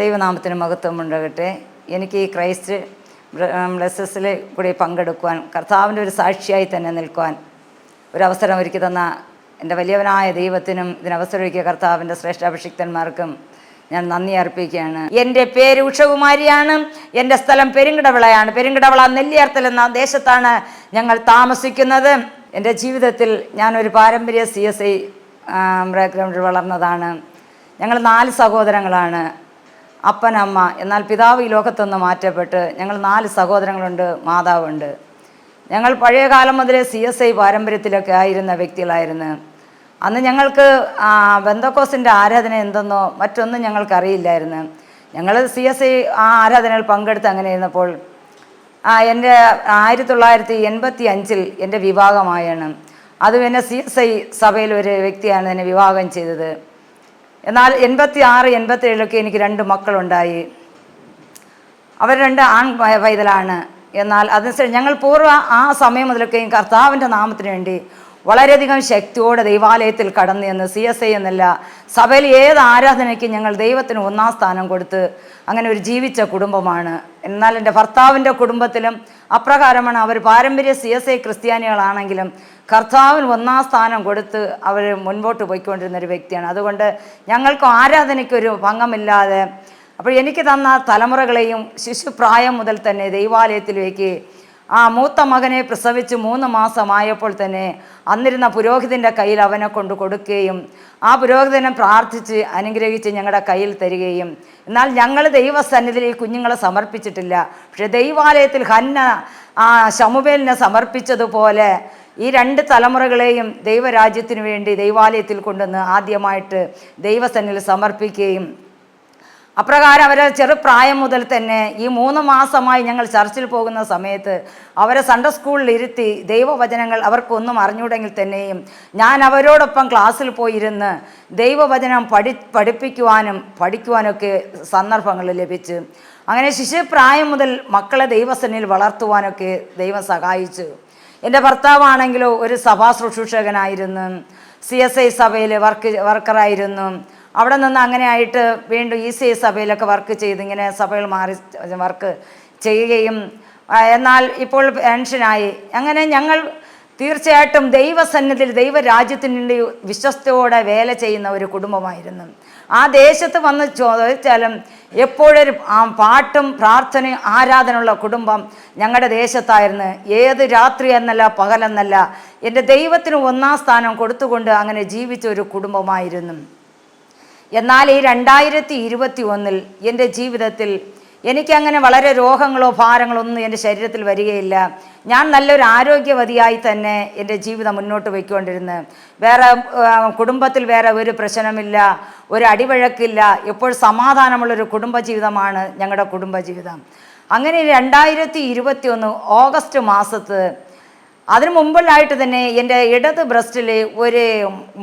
ദൈവനാമത്തിന് മഹത്വം ഉണ്ടാകട്ടെ. എനിക്ക് ഈ ക്രൈസ്റ്റ് ബ്ലസ്സസിൽ കൂടി പങ്കെടുക്കുവാൻ കർത്താവിന്റെ ഒരു സാക്ഷിയായി തന്നെ നിൽക്കുവാൻ ഒരവസരം ഒരുക്കി തന്ന എന്റെ വലിയവനായ ദൈവത്തിനും ഇതിനവസരം ഒരുക്കിയ കർത്താവിന്റെ ശ്രേഷ്ഠാഭിഷിക്തന്മാർക്കും ഞാൻ നന്ദി അർപ്പിക്കുകയാണ്. എന്റെ പേര് ഉഷകുമാരിയാണ്. എന്റെ സ്ഥലം പെരുങ്കിടവിളയാണ്. പെരുങ്കിടവിള നെല്ലിയാർത്തൽ എന്ന ദേശത്താണ് ഞങ്ങൾ താമസിക്കുന്നത്. എന്റെ ജീവിതത്തിൽ ഞാനൊരു പാരമ്പര്യ സി എസ് ഐ ബാക്ക്ഗ്രൗണ്ടിൽ വളർന്നതാണ്. ഞങ്ങൾ നാല് സഹോദരങ്ങളാണ്. അപ്പൻ അമ്മ എന്നാൽ പിതാവ് ഈ ലോകത്തുനിന്ന് മാറ്റപ്പെട്ട് ഞങ്ങൾ നാല് സഹോദരങ്ങളുണ്ട് മാതാവുണ്ട്. ഞങ്ങൾ പഴയ കാലം മുതലേ സി എസ് ഐ പാരമ്പര്യത്തിലൊക്കെ ആയിരുന്ന വ്യക്തികളായിരുന്നു. അന്ന് ഞങ്ങൾക്ക് ബന്ധക്കോസിന്റെ ആരാധന എന്തെന്നോ മറ്റൊന്നും ഞങ്ങൾക്ക് അറിയില്ലായിരുന്നു. ഞങ്ങൾ സി എസ് ഐ ആ ആരാധനയിൽ പങ്കെടുത്ത് അങ്ങനെ ഇരുന്നപ്പോൾ എന്റെ ആയിരത്തി തൊള്ളായിരത്തി എൺപത്തി അഞ്ചിൽ എന്റെ വിവാഹമായാണ്. അതും എന്നെ സി എസ് ഐ സഭയിൽ ഒരു വ്യക്തിയാണ് എന്നെ വിവാഹം ചെയ്തത്. എന്നാൽ എൺപത്തി ആറ് എൺപത്തി ഏഴിലൊക്കെ എനിക്ക് രണ്ട് മക്കളുണ്ടായി. അവർ രണ്ട് ആൺ പൈതലാണ് എന്നാൽ അതിനുശേഷം ഞങ്ങൾ പൂർവ ആ സമയം മുതലൊക്കെയും കർത്താവിന്റെ നാമത്തിന് വേണ്ടി വളരെയധികം ശക്തിയോടെ ദൈവാലയത്തിൽ കടന്നു എന്ന് സി എസ് ഐ എന്നല്ല സഭയിൽ ഏത് ആരാധനയ്ക്കും ഞങ്ങൾ ദൈവത്തിന് ഒന്നാം സ്ഥാനം കൊടുത്ത് അങ്ങനെ ഒരു ജീവിച്ച കുടുംബമാണ്. എന്നാൽ എന്റെ ഭർത്താവിന്റെ കുടുംബത്തിലും അപ്രകാരമാണ് അവർ പാരമ്പര്യ സി എസ് ഐ ക്രിസ്ത്യാനികളാണെങ്കിലും കർത്താവിന് ഒന്നാം സ്ഥാനം കൊടുത്ത് അവർ മുൻപോട്ട് പോയിക്കൊണ്ടിരുന്ന ഒരു വ്യക്തിയാണ്. അതുകൊണ്ട് ഞങ്ങൾക്ക് ആരാധനയ്ക്കൊരു ഭംഗമില്ലാതെ അപ്പോൾ എനിക്ക് തന്ന തലമുറകളെയും ശിശുപ്രായം മുതൽ തന്നെ ദൈവാലയത്തിലേക്ക് ആ മൂത്ത മകനെ പ്രസവിച്ച് മൂന്ന് മാസമായപ്പോൾ തന്നെ അന്നിരുന്ന പുരോഹിതന്റെ കയ്യിൽ അവനെ കൊണ്ട് കൊടുക്കുകയും ആ പുരോഹിതനെ പ്രാർത്ഥിച്ച് അനുഗ്രഹിച്ച് ഞങ്ങളുടെ കയ്യിൽ തരികയും. എന്നാൽ ഞങ്ങൾ ദൈവസന്നിധിയിൽ ഈ കുഞ്ഞുങ്ങളെ സമർപ്പിച്ചിട്ടില്ല. പക്ഷേ ദൈവാലയത്തിൽ ഹന്ന ആ ശമുബേലിനെ സമർപ്പിച്ചതുപോലെ ഈ രണ്ട് തലമുറകളെയും ദൈവരാജ്യത്തിനു വേണ്ടി ദൈവാലയത്തിൽ കൊണ്ടുവന്ന് ആദ്യമായിട്ട് ദൈവസന്നിധിയിൽ സമർപ്പിക്കുകയും അപ്രകാരം അവരെ ചെറുപ്രായം മുതൽ തന്നെ ഈ മൂന്ന് മാസമായി ഞങ്ങൾ ചർച്ചിൽ പോകുന്ന സമയത്ത് അവരെ സൺഡേ സ്കൂളിൽ ഇരുത്തി ദൈവവചനങ്ങൾ അവർക്കൊന്നും അറിഞ്ഞൂടെങ്കിൽ തന്നെയും ഞാൻ അവരോടൊപ്പം ക്ലാസ്സിൽ പോയിരുന്ന് ദൈവവചനം പഠി പഠിപ്പിക്കുവാനും പഠിക്കുവാനൊക്കെ സന്ദർഭങ്ങൾ ലഭിച്ചു അങ്ങനെ ശിശുപ്രായം മുതൽ മക്കളെ ദൈവസന്നിൽ വളർത്തുവാനൊക്കെ ദൈവം സഹായിച്ചു. എന്റെ ഭർത്താവാണെങ്കിലോ ഒരു സഭാ ശുശ്രൂഷകനായിരുന്നു സി എസ് ഐ സഭയിൽ വർക്ക് വർക്കറായിരുന്നു അവിടെ നിന്ന് അങ്ങനെ ആയിട്ട് വീണ്ടും ഇ സി സഭയിലൊക്കെ വർക്ക് ചെയ്ത് ഇങ്ങനെ സഭകൾ മാറി വർക്ക് ചെയ്യുകയും എന്നാൽ ഇപ്പോൾ പെൻഷനായി അങ്ങനെ ഞങ്ങൾ തീർച്ചയായിട്ടും ദൈവസന്നിധിയിൽ ദൈവരാജ്യത്തിന്റെ വിശ്വസ്തയോടെ വേല ചെയ്യുന്ന ഒരു കുടുംബമായിരുന്നു. ആ ദേശത്ത് വന്ന് ചോദിച്ചാലും എപ്പോഴൊരു ആ പാട്ടും പ്രാർത്ഥനയും ആരാധനയുള്ള കുടുംബം ഞങ്ങളുടെ ദേശത്തായിരുന്നു. ഏത് രാത്രി എന്നല്ല പകലെന്നല്ല എന്റെ ദൈവത്തിന് ഒന്നാം സ്ഥാനം കൊടുത്തുകൊണ്ട് അങ്ങനെ ജീവിച്ച ഒരു കുടുംബമായിരുന്നു. എന്നാൽ ഈ രണ്ടായിരത്തി ഇരുപത്തി ഒന്നിൽ എന്റെ ജീവിതത്തിൽ എനിക്കങ്ങനെ വളരെ രോഗങ്ങളോ ഭാരങ്ങളോ ഒന്നും എന്റെ ശരീരത്തിൽ വരികയില്ല. ഞാൻ നല്ലൊരു ആരോഗ്യവതിയായി തന്നെ എന്റെ ജീവിതം മുന്നോട്ട് പോയിക്കൊണ്ടിരുന്നു വേറെ കുടുംബത്തിൽ വേറെ ഒരു പ്രശ്നമില്ല ഒരു അടിവഴക്കില്ല എപ്പോൾ സമാധാനമുള്ളൊരു കുടുംബജീവിതമാണ് ഞങ്ങളുടെ കുടുംബജീവിതം. അങ്ങനെ രണ്ടായിരത്തി ഇരുപത്തി ഒന്ന് ഓഗസ്റ്റ് മാസത്ത് അതിനു മുമ്പിലായിട്ട് തന്നെ എന്റെ ഇടത് ബ്രസ്റ്റിൽ ഒരു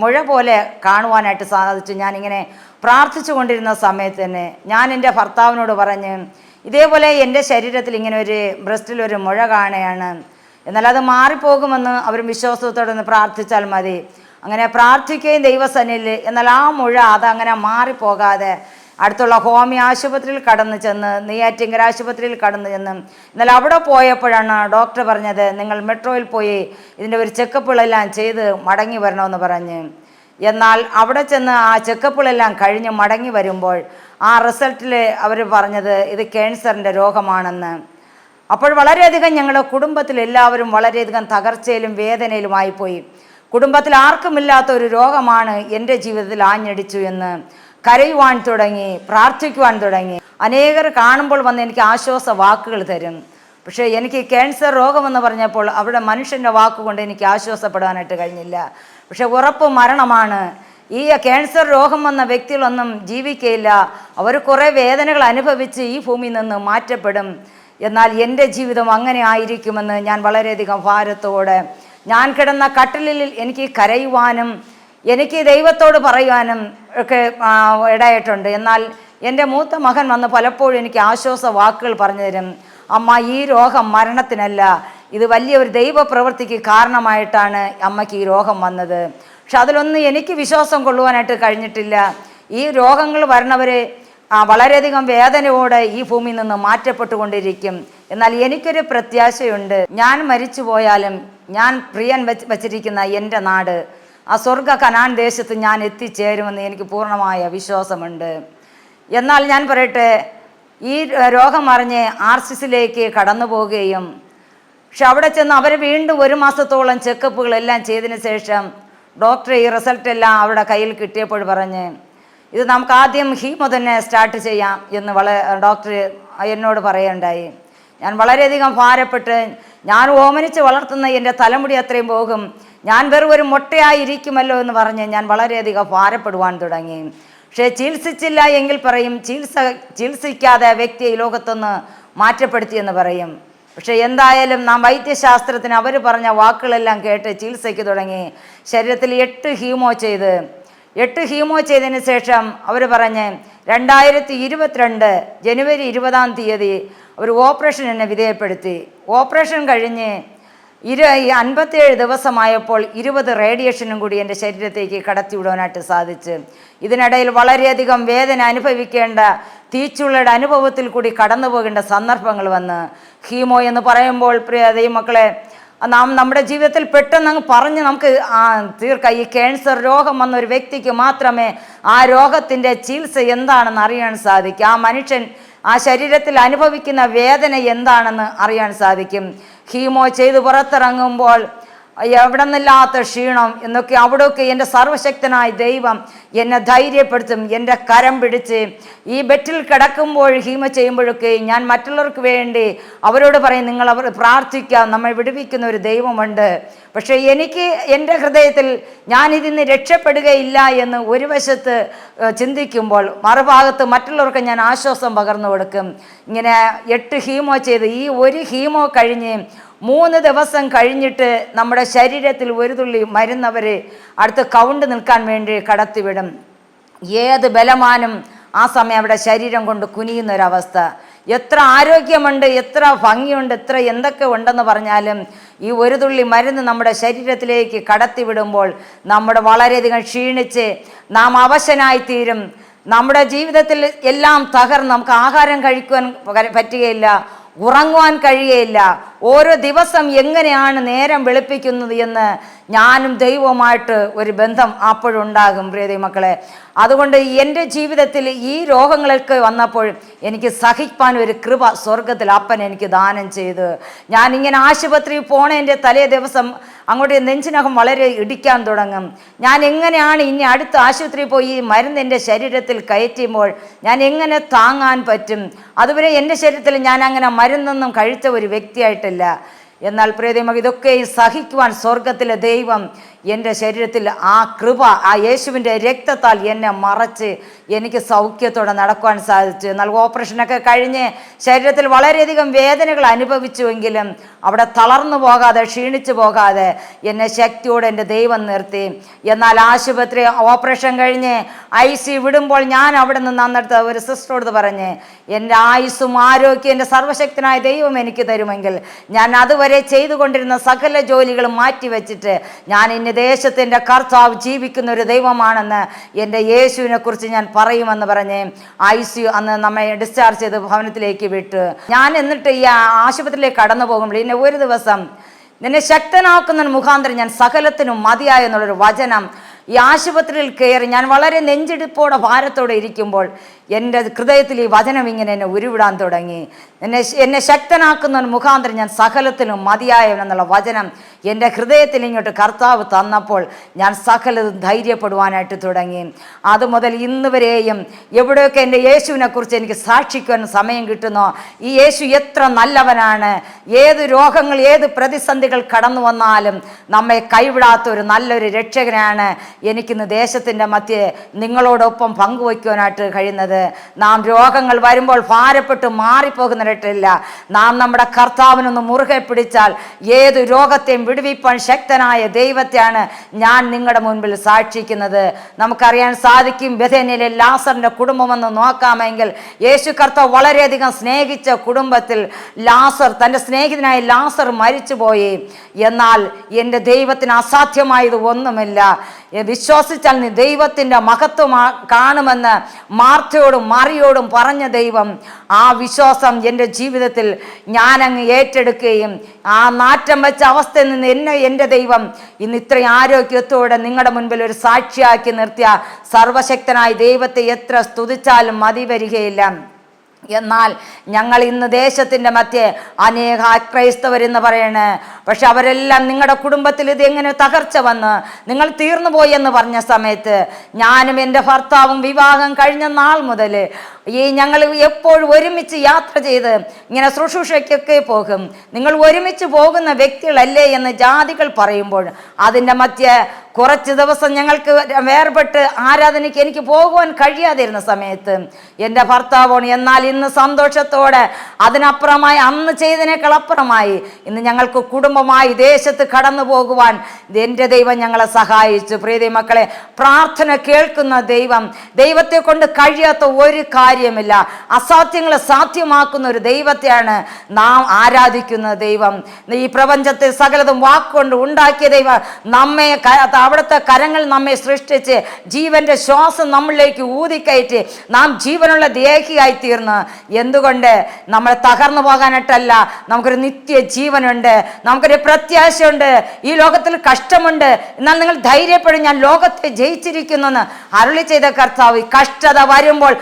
മുഴ പോലെ കാണുവാനായിട്ട് സാധിച്ചു. ഞാനിങ്ങനെ പ്രാർത്ഥിച്ചു കൊണ്ടിരുന്ന സമയത്ത് തന്നെ ഞാൻ എന്റെ ഭർത്താവിനോട് പറഞ്ഞ് ഇതേപോലെ എന്റെ ശരീരത്തിൽ ഇങ്ങനെ ഒരു ബ്രസ്റ്റിൽ ഒരു മുഴ കാണുകയാണ്. എന്നാൽ അത് മാറിപ്പോകുമെന്ന് അവർ വിശ്വാസത്തോടെ ഒന്ന് പ്രാർത്ഥിച്ചാൽ മതി. അങ്ങനെ പ്രാർത്ഥിക്കുകയും ദൈവസന്നിൽ എന്നാൽ ആ മുഴ അതങ്ങനെ മാറിപ്പോകാതെ അടുത്തുള്ള ഹോമി ആശുപത്രിയിൽ കടന്നു ചെന്ന് നെയ്യാറ്റിങ്കര ആശുപത്രിയിൽ കടന്നു ചെന്ന്. എന്നാൽ അവിടെ പോയപ്പോഴാണ് ഡോക്ടർ പറഞ്ഞത് നിങ്ങൾ മെട്രോയിൽ പോയി ഇതിന്റെ ഒരു ചെക്കപ്പുകളെല്ലാം ചെയ്ത് മടങ്ങി വരണമെന്ന് പറഞ്ഞ്. എന്നാൽ അവിടെ ചെന്ന് ആ ചെക്കപ്പുകളെല്ലാം കഴിഞ്ഞ് മടങ്ങി വരുമ്പോൾ ആ റിസൾട്ടിൽ അവർ പറഞ്ഞത് ഇത് ക്യാൻസറിന്റെ രോഗമാണെന്ന്. അപ്പോൾ വളരെയധികം ഞങ്ങളുടെ കുടുംബത്തിൽ എല്ലാവരും വളരെയധികം തകർച്ചയിലും വേദനയിലുമായി പോയി കുടുംബത്തിൽ ആർക്കുമില്ലാത്ത ഒരു രോഗമാണ് എന്റെ ജീവിതത്തിൽ ആഞ്ഞടിച്ചു എന്ന്. കരയുവാൻ തുടങ്ങി പ്രാർത്ഥിക്കുവാൻ തുടങ്ങി. അനേകർ കാണുമ്പോൾ വന്ന് എനിക്ക് ആശ്വാസ വാക്കുകൾ തരും. പക്ഷേ എനിക്ക് ക്യാൻസർ രോഗമെന്ന് പറഞ്ഞപ്പോൾ അവിടെ മനുഷ്യന്റെ വാക്കുകൊണ്ട് എനിക്ക് ആശ്വാസപ്പെടാനായിട്ട് കഴിഞ്ഞില്ല. പക്ഷെ ഉറപ്പ് മരണമാണ്. ഈ ക്യാൻസർ രോഗം വന്ന വ്യക്തികളൊന്നും ജീവിക്കയില്ല. അവർ കുറേ വേദനകൾ അനുഭവിച്ച് ഈ ഭൂമിയിൽ നിന്ന് മാറ്റപ്പെടും. എന്നാൽ എന്റെ ജീവിതം അങ്ങനെ ആയിരിക്കുമെന്ന് ഞാൻ വളരെയധികം ഭാരത്തോടെ ഞാൻ കിടന്ന കട്ടിലിൽ എനിക്ക് കരയുവാനും എനിക്ക് ദൈവത്തോട് പറയുവാനും ഒക്കെ ഇടയായിട്ടുണ്ട്. എന്നാൽ എന്റെ മൂത്ത മകൻ വന്ന് പലപ്പോഴും എനിക്ക് ആശ്വാസ വാക്കുകൾ പറഞ്ഞു തരും. അമ്മ ഈ രോഗം മരണത്തിനല്ല. ഇത് വലിയൊരു ദൈവപ്രവൃത്തിക്ക് കാരണമായിട്ടാണ് അമ്മയ്ക്ക് ഈ രോഗം വന്നത്. പക്ഷെ അതിലൊന്നും എനിക്ക് വിശ്വാസം കൊള്ളുവാനായിട്ട് കഴിഞ്ഞിട്ടില്ല. ഈ രോഗങ്ങൾ വരണവരെ വളരെയധികം വേദനയോടെ ഈ ഭൂമിയിൽ നിന്ന് മാറ്റപ്പെട്ടുകൊണ്ടിരിക്കും. എന്നാൽ എനിക്കൊരു പ്രത്യാശയുണ്ട്. ഞാൻ മരിച്ചു പോയാലും ഞാൻ പ്രിയൻ വച്ചിരിക്കുന്ന എന്റെ നാട് ആ സ്വർഗ കനാൻ ദേശത്ത് ഞാൻ എത്തിച്ചേരുമെന്ന് എനിക്ക് പൂർണമായ വിശ്വാസമുണ്ട്. എന്നാൽ ഞാൻ പറയട്ടെ ഈ രോഗം അറിഞ്ഞ് ആർസിസിലേക്ക് കടന്നു പോവുകയും പക്ഷെ അവിടെ ചെന്ന് അവർ വീണ്ടും ഒരു മാസത്തോളം ചെക്കപ്പുകളെല്ലാം ചെയ്തതിന് ശേഷം ഡോക്ടർ ഈ റിസൾട്ട് എല്ലാം അവരുടെ കയ്യിൽ കിട്ടിയപ്പോൾ പറഞ്ഞ് ഇത് നമുക്ക് ആദ്യം ഹീമോ തന്നെ സ്റ്റാർട്ട് ചെയ്യാം എന്ന് വളരെ ഡോക്ടർ എന്നോട് പറയുണ്ടായി ഞാൻ വളരെയധികം ഭാരപ്പെട്ട് ഞാൻ ഓമനിച്ച് വളർത്തുന്ന എന്റെ തലമുടി അത്രയും പോകും ഞാൻ വെറും ഒരു മുട്ടയായിരിക്കുമല്ലോ എന്ന് പറഞ്ഞ് ഞാൻ വളരെയധികം ഭാരപ്പെടുവാൻ തുടങ്ങി. പക്ഷേ ചികിത്സിച്ചില്ല എങ്കിൽ പറയും ചികിത്സ ചികിത്സിക്കാതെ വ്യക്തിയെ ലോകത്തൊന്ന് മാറ്റപ്പെടുത്തിയെന്ന് പറയും. പക്ഷേ എന്തായാലും നാം വൈദ്യശാസ്ത്രത്തിന് അവർ പറഞ്ഞ വാക്കുകളെല്ലാം കേട്ട് ചികിത്സയ്ക്ക് തുടങ്ങി. ശരീരത്തിൽ എട്ട് ഹീമോ ചെയ്ത് എട്ട് ഹീമോ ചെയ്തതിന് ശേഷം അവർ പറഞ്ഞ് രണ്ടായിരത്തി ഇരുപത്തിരണ്ട് ജനുവരി ഇരുപതാം തീയതി ഒരു ഓപ്പറേഷൻ എന്നെ വിധേയപ്പെടുത്തി. ഓപ്പറേഷൻ കഴിഞ്ഞ് ഇരു ഈ അൻപത്തേഴ് ദിവസമായപ്പോൾ ഇരുപത് റേഡിയേഷനും കൂടി എന്റെ ശരീരത്തേക്ക് കടത്തിവിടാനായിട്ട് സാധിച്ച്. ഇതിനിടയിൽ വളരെയധികം വേദന അനുഭവിക്കേണ്ട തീച്ചുള്ളയുടെ അനുഭവത്തിൽ കൂടി കടന്നു പോകേണ്ട സന്ദർഭങ്ങൾ വന്ന്. ഹീമോ എന്ന് പറയുമ്പോൾ പ്രിയ ദൈവമക്കളെ നാം നമ്മുടെ ജീവിതത്തിൽ പെട്ടെന്ന് അങ്ങ് പറഞ്ഞ് നമുക്ക് തീർക്കാം. ഈ ക്യാൻസർ രോഗം വന്ന ഒരു വ്യക്തിക്ക് മാത്രമേ ആ രോഗത്തിന്റെ ചികിത്സ എന്താണെന്ന് അറിയാൻ സാധിക്കും. ആ മനുഷ്യൻ ആ ശരീരത്തിൽ അനുഭവിക്കുന്ന വേദന എന്താണെന്ന് അറിയാൻ സാധിക്കും. ഹീമോ ചെയ്ത് പുറത്തിറങ്ങുമ്പോൾ എവിടെ നിന്നില്ലാത്ത ക്ഷീണം എന്നൊക്കെ അവിടെയൊക്കെ എന്റെ സർവശക്തനായ ദൈവം എന്നെ ധൈര്യപ്പെടുത്തും എന്റെ കരം പിടിച്ച്. ഈ ബെറ്റിൽ കിടക്കുമ്പോൾ ഹീമ ചെയ്യുമ്പോഴൊക്കെ ഞാൻ മറ്റുള്ളവർക്ക് വേണ്ടി അവരോട് പറയും നിങ്ങൾ അവർ പ്രാർത്ഥിക്കാം നമ്മെ വിടുവിക്കുന്ന ഒരു ദൈവമുണ്ട്. പക്ഷേ എനിക്ക് എന്റെ ഹൃദയത്തിൽ ഞാൻ ഇതിന്ന് രക്ഷപ്പെടുകയില്ല എന്ന് ഒരു വശത്ത് ചിന്തിക്കുമ്പോൾ മറുഭാഗത്ത് മറ്റുള്ളവർക്ക് ഞാൻ ആശ്വാസം പകർന്നു കൊടുക്കും. ഇങ്ങനെ എട്ട് ഹീമോ ചെയ്ത് ഈ ഒരു ഹീമോ കഴിഞ്ഞ് മൂന്ന് ദിവസം കഴിഞ്ഞിട്ട് നമ്മുടെ ശരീരത്തിൽ ഒരു തുള്ളി മരുന്നവർ അടുത്ത് കൗണ്ട് നിൽക്കാൻ വേണ്ടി കടത്തിവിടും. ഏത് ബലമാനും ആ സമയം അവിടെ ശരീരം കൊണ്ട് കുനിയുന്ന ഒരവസ്ഥ എത്ര ആരോഗ്യമുണ്ട് എത്ര ഭംഗിയുണ്ട് എത്ര എന്തൊക്കെ ഉണ്ടെന്ന് പറഞ്ഞാലും ഈ ഒരു തുള്ളി മരുന്ന് നമ്മുടെ ശരീരത്തിലേക്ക് കടത്തിവിടുമ്പോൾ നമ്മുടെ വളരെയധികം ക്ഷീണിച്ച് നാം അവശനായിത്തീരും. നമ്മുടെ ജീവിതത്തിൽ എല്ലാം തകർന്ന് നമുക്ക് ആഹാരം കഴിക്കുവാൻ പറ്റുകയില്ല ഉറങ്ങുവാൻ കഴിയുകയില്ല ഓരോ ദിവസം എങ്ങനെയാണ് നേരം വെളുപ്പിക്കുന്നത് എന്ന് ഞാനും ദൈവവുമായിട്ട് ഒരു ബന്ധം അപ്പോഴുണ്ടാകും പ്രിയതി മക്കളെ അതുകൊണ്ട് എന്റെ ജീവിതത്തിൽ ഈ രോഗങ്ങളൊക്കെ വന്നപ്പോൾ എനിക്ക് സഹിപ്പാൻ ഒരു കൃപ സ്വർഗത്തിൽ അപ്പൻ എനിക്ക് ദാനം ചെയ്ത്. ഞാൻ ഇങ്ങനെ ആശുപത്രിയിൽ പോണതിന്റെ തലേ ദിവസം അങ്ങോട്ട് നെഞ്ചിനകം വളരെ ഇടിക്കാൻ തുടങ്ങും. ഞാൻ എങ്ങനെയാണ് ഇനി അടുത്ത ആശുപത്രിയിൽ പോയി ഈ മരുന്ന് എന്റെ ശരീരത്തിൽ കയറ്റുമ്പോൾ ഞാൻ എങ്ങനെ താങ്ങാൻ പറ്റും? അതുവരെ എന്റെ ശരീരത്തിൽ ഞാൻ അങ്ങനെ മരുന്നൊന്നും കഴിച്ച ഒരു വ്യക്തിയായിട്ടില്ല എന്നാൽ പ്രിയതമ ഇതൊക്കെ ഈ സഹിക്കുവാൻ സ്വർഗത്തിലെ ദൈവം എന്റെ ശരീരത്തിൽ ആ കൃപ ആ യേശുവിന്റെ രക്തത്താൽ എന്നെ മറച്ച് എനിക്ക് സൗഖ്യത്തോടെ നടക്കുവാൻ സാധിച്ചു. എന്നാൽ ഓപ്പറേഷനൊക്കെ കഴിഞ്ഞ് ശരീരത്തിൽ വളരെയധികം വേദനകൾ അനുഭവിച്ചുവെങ്കിലും അവിടെ തളർന്നു പോകാതെ ക്ഷീണിച്ചു പോകാതെ എന്നെ ശക്തിയോടെ എന്റെ ദൈവം നിർത്തി. എന്നാൽ ആശുപത്രി ഓപ്പറേഷൻ കഴിഞ്ഞ് ഐ സി വിടുമ്പോൾ ഞാൻ അവിടെ നിന്ന് അന്നെടുത്ത് ഒരു സിസ്റ്ററോട് പറഞ്ഞ് എന്റെ ആയുസ്സും ആരോഗ്യം എന്റെ സർവശക്തനായ ദൈവം എനിക്ക് തരുമെങ്കിൽ ഞാൻ അതുവരെ ചെയ്തുകൊണ്ടിരുന്ന സകല ജോലികളും മാറ്റിവെച്ചിട്ട് ഞാൻ ഇന്ന് ദേശത്തിന്റെ കർത്താവ് ജീവിക്കുന്ന ഒരു ദൈവമാണെന്ന് എന്റെ യേശുവിനെക്കുറിച്ച് ഞാൻ പറയുമെന്ന് പറഞ്ഞ് ഐ സി അന്ന് നമ്മെ ഡിസ്ചാർജ് ചെയ്ത് ഭവനത്തിലേക്ക് വിട്ടു. ഞാൻ എന്നിട്ട് ഈ ആശുപത്രിയിലേക്ക് കടന്നു പോകുമ്പോൾ ഇന്നെ ഒരു ദിവസം നിന്നെ ശക്തനാക്കുന്ന മുഖാന്തരം ഞാൻ സകലത്തിനും മതിയായ എന്നുള്ളൊരു വചനം ഈ ആശുപത്രിയിൽ കയറി ഞാൻ വളരെ നെഞ്ചിടിപ്പോടെ ഭാരത്തോടെ ഇരിക്കുമ്പോൾ എന്റെ ഹൃദയത്തിൽ ഈ വചനം ഇങ്ങനെ എന്നെ ഉരുവിടാൻ തുടങ്ങി. എന്നെ എന്നെ ശക്തനാക്കുന്ന മുഖാന്തരം ഞാൻ സകലത്തിനും മതിയായവനെന്നുള്ള വചനം എന്റെ ഹൃദയത്തിൽ ഇങ്ങോട്ട് കർത്താവ് തന്നപ്പോൾ ഞാൻ സകലതും ധൈര്യപ്പെടുവാനായിട്ട് തുടങ്ങി. അത് മുതൽ ഇന്ന് വരെയും എവിടെയൊക്കെ എന്റെ യേശുവിനെക്കുറിച്ച് എനിക്ക് സാക്ഷിക്കുവാൻ സമയം കിട്ടുന്നോ ഈ യേശു എത്ര നല്ലവനാണ് ഏത് രോഗങ്ങൾ ഏത് പ്രതിസന്ധികൾ കടന്നു വന്നാലും നമ്മെ കൈവിടാത്ത ഒരു നല്ലൊരു രക്ഷകനാണ് എനിക്കിന്ന് ദേശത്തിന്റെ മധ്യേ നിങ്ങളോടൊപ്പം പങ്കുവയ്ക്കുവാനായിട്ട് കഴിയുന്നത്. നാം രോഗങ്ങൾ വരുമ്പോൾ ഭാരപ്പെട്ട് മാറിപ്പോകുന്നിട്ടില്ല നാം നമ്മുടെ കർത്താവിനൊന്ന് മുറുകെ പിടിച്ചാൽ ഏത് രോഗത്തെയും വിടുവിപ്പാൻ ശക്തനായ ദൈവത്തെയാണ് ഞാൻ നിങ്ങളുടെ മുൻപിൽ സാക്ഷിക്കുന്നത്. നമുക്കറിയാൻ സാധിക്കും ബഥേനിലെ ലാസറിന്റെ കുടുംബമെന്ന് നോക്കാമെങ്കിൽ യേശു കർത്താവ് വളരെയധികം സ്നേഹിച്ച കുടുംബത്തിൽ ലാസർ തന്റെ സ്നേഹിതനായ ലാസർ മരിച്ചുപോയി. എന്നാൽ എന്റെ ദൈവത്തിന് അസാധ്യമായത് ഒന്നുമില്ല. വിശ്വസിച്ചാൽ നീ ദൈവത്തിന്റെ മഹത്വം കാണുമെന്ന് മാർത്തയോടും മറിയോടും പറഞ്ഞ ദൈവം ആ വിശ്വാസം എന്റെ ജീവിതത്തിൽ ഞാനങ്ങ് ഏറ്റെടുക്കുകയും ആ നാറ്റം വെച്ച അവസ്ഥയിൽ നിന്ന് എന്നെ എന്റെ ദൈവം ഇന്ന് ഇത്രയും ആരോഗ്യത്തോടെ നിങ്ങളുടെ മുൻപിൽ ഒരു സാക്ഷിയാക്കി നിർത്തിയ സർവശക്തനായ ദൈവത്തെ എത്ര സ്തുതിച്ചാലും മതി വരികയില്ല. എന്നാൽ ഞങ്ങൾ ഇന്ന് ദേശത്തിന്റെ മധ്യേ അനേക അക്രൈസ്തവരെന്ന് പറയണേ. പക്ഷെ അവരെല്ലാം നിങ്ങളുടെ കുടുംബത്തിൽ ഇത് എങ്ങനെ തകർച്ച വന്ന്? നിങ്ങൾ തീർന്നുപോയി എന്ന് പറഞ്ഞ സമയത്ത് ഞാനും എന്റെ ഭർത്താവും വിവാഹം കഴിഞ്ഞ നാൾ മുതൽ ഈ ഞങ്ങൾ എപ്പോഴും ഒരുമിച്ച് യാത്ര ചെയ്ത് ഇങ്ങനെ ശുശ്രൂഷയ്ക്കൊക്കെ പോകും. നിങ്ങൾ ഒരുമിച്ച് പോകുന്ന വ്യക്തികളല്ലേ എന്ന് ജാതികൾ പറയുമ്പോൾ അതിന്റെ മധ്യ കുറച്ച് ദിവസം ഞങ്ങൾക്ക് വേർപെട്ട് ആരാധനയ്ക്ക് എനിക്ക് പോകുവാൻ കഴിയാതിരുന്ന സമയത്ത് എന്റെ ഭർത്താവാണ് എന്നാൽ ഇന്ന് സന്തോഷത്തോടെ അതിനപ്പുറമായി അന്ന് ചെയ്തതിനേക്കാൾ അപ്പുറമായി ഇന്ന് ഞങ്ങൾക്ക് കുടുംബമായി ദേശത്ത് കടന്നു പോകുവാൻ എന്റെ ദൈവം ഞങ്ങളെ സഹായിച്ചു. പ്രീതി മക്കളെ പ്രാർത്ഥന കേൾക്കുന്ന ദൈവം ദൈവത്തെ കൊണ്ട് കഴിയാത്ത ഒരു കാര്യമില്ല. അസാധ്യങ്ങളെ സാധ്യമാക്കുന്ന ഒരു ദൈവത്തെയാണ് നാം ആരാധിക്കുന്ന ദൈവം. ഈ പ്രപഞ്ചത്തെ സകലതും വാക്കുകൊണ്ട് ഉണ്ടാക്കിയ ദൈവം നമ്മെ അവിടുത്തെ കരങ്ങൾ നമ്മെ സൃഷ്ടിച്ച് ജീവന്റെ ശ്വാസം നമ്മളിലേക്ക് ഊതിക്കയറ്റി നാം ജീവനുള്ള ദേഹിയായി തീർന്ന് എന്തുകൊണ്ട്? നമ്മൾ തകർന്നു പോകാനായിട്ടല്ല. നമുക്കൊരു നിത്യ ജീവനുണ്ട് നമുക്കൊരു പ്രത്യാശയുണ്ട്. ഈ ലോകത്തിൽ കഷ്ടമുണ്ട്. എന്നാൽ നിങ്ങൾ ധൈര്യപ്പെടും ഞാൻ ലോകത്തെ ജയിച്ചിരിക്കുന്നു അരുളി ചെയ്ത കർത്താവ് കഷ്ടത വരുമ്പോൾ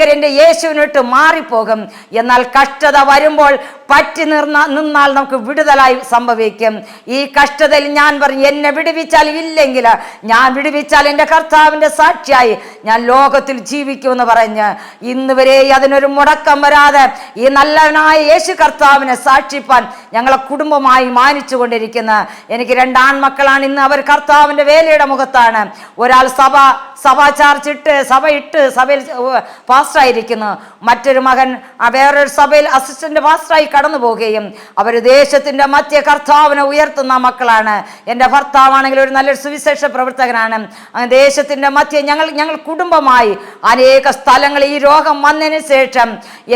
അനേകരെന്റെ യേശുവിനിട്ട് മാറിപ്പോകും. എന്നാൽ കഷ്ടത വരുമ്പോൾ പറ്റി നിർന്ന നിന്നാൽ നമുക്ക് വിടുതലായി സംഭവിക്കും. ഈ കഷ്ടതയിൽ ഞാൻ പറഞ്ഞു എന്നെ വിടുവിച്ചാൽ ഇല്ലെങ്കിൽ ഞാൻ വിടുവിച്ചാൽ എന്റെ കർത്താവിന്റെ സാക്ഷിയായി ഞാൻ ലോകത്തിൽ ജീവിക്കുമെന്ന് പറഞ്ഞ് ഇന്ന് വരെ അതിനൊരു മുടക്കം വരാതെ ഈ നല്ലവനായ യേശു കർത്താവിനെ സാക്ഷിപ്പാൻ ഞങ്ങളെ കുടുംബമായി മാനിച്ചു കൊണ്ടിരിക്കുന്ന. എനിക്ക് രണ്ട് ആൺമക്കളാണ്. ഇന്ന് അവർ കർത്താവിന്റെ വേലയുടെ മുഖത്താണ്. ഒരാൾ സഭ സഭ ചാർജ് ഇട്ട് സഭ ഇട്ട് സഭയിൽ പാസ്റ്ററായിരിക്കുന്നു മറ്റൊരു മകൻ വേറൊരു സഭയിൽ അസിസ്റ്റന്റ് പാസ്റ്ററായി കടന്നു പോവുകയും അവർ ദേശത്തിന്റെ മധ്യ കർത്താവിനെ ഉയർത്തുന്ന മക്കളാണ്. എന്റെ ഭർത്താവാണെങ്കിൽ ഒരു നല്ലൊരു സുവിശേഷ പ്രവർത്തകനാണ്. ദേശത്തിന്റെ മധ്യ ഞങ്ങൾ ഞങ്ങൾ കുടുംബമായി അനേക സ്ഥലങ്ങളിൽ ഈ രോഗം വന്നതിന് ശേഷം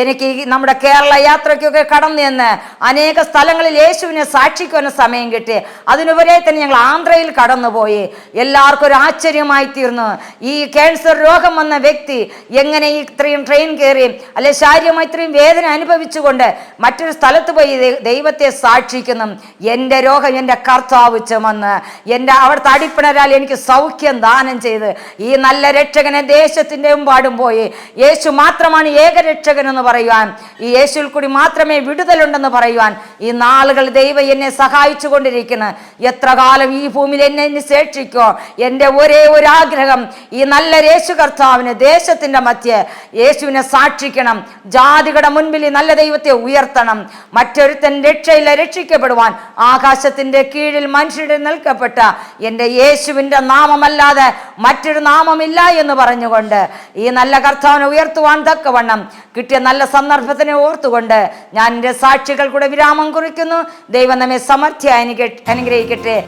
എനിക്ക് നമ്മുടെ കേരള യാത്രയ്ക്കൊക്കെ കടന്നു നിന്ന് അനേക സ്ഥലങ്ങളിൽ യേശുവിനെ സാക്ഷിക്കുവാൻ സമയം കിട്ടി. അതിനുപരെ തന്നെ ഞങ്ങൾ ആന്ധ്രയിൽ കടന്നുപോയി. എല്ലാവർക്കും ഒരു ആശ്ചര്യമായി തീർന്നു. ഈ ക്യാൻസർ രോഗം വന്ന വ്യക്തി എങ്ങനെ ഈ ഇത്രയും ട്രെയിൻ കയറി അല്ലെ ശാരീരമായി ഇത്രയും വേദന അനുഭവിച്ചുകൊണ്ട് മറ്റൊരു സ്ഥലത്ത് പോയി ദൈവത്തെ സാക്ഷിക്കുന്നു. എന്റെ രോഗം എന്റെ കർത്താവ് ചുമന്ന് എന്റെ അവിടുത്തെ അടിപ്പിണരാൽ എനിക്ക് സൗഖ്യം ദാനം ചെയ്ത് ഈ നല്ല രക്ഷകനെ ദേശത്തിന്റെ പാടും പോയി. യേശു മാത്രമാണ് ഏകരക്ഷകൻ എന്ന് പറയുവാൻ ഈ യേശുവിൽ കൂടി മാത്രമേ വിടുതലുണ്ടെന്ന് പറയുവാൻ ഈ നാളുകൾ ദൈവം എന്നെ സഹായിച്ചു കൊണ്ടിരിക്കുന്നു എത്ര കാലം ഈ ഭൂമിയിൽ എന്നെ ശേഷിക്കോ? എന്റെ ഒരേ ഒരു ആഗ്രഹം ഈ നല്ല യേശു കർത്താവിന് ദേശത്തിന്റെ മധ്യേ യേശുവിനെ സാക്ഷിക്കണം. ജാതികളുടെ മുൻപിൽ നല്ല ദൈവത്തെ ഉയർത്തണം. മറ്റൊരുത്തൻ രക്ഷയില്ല രക്ഷിക്കപ്പെടുവാൻ ആകാശത്തിന്റെ കീഴിൽ മനുഷ്യരുടെ നിൽക്കപ്പെട്ട എന്റെ യേശുവിന്റെ നാമമല്ലാതെ മറ്റൊരു നാമമില്ല എന്ന് പറഞ്ഞുകൊണ്ട് ഈ നല്ല കർത്താവിനെ ഉയർത്തുവാൻ തക്കവണ്ണം കിട്ടിയ നല്ല സന്ദർഭത്തിനെ ഓർത്തുകൊണ്ട് ഞാൻ എന്റെ സാക്ഷികൾ കൂടെ വിരാമം കുറിക്കുന്നു. ദൈവം നമ്മെ സമർത്ഥ്യ അനുഗ്രഹിക്കട്ടെ.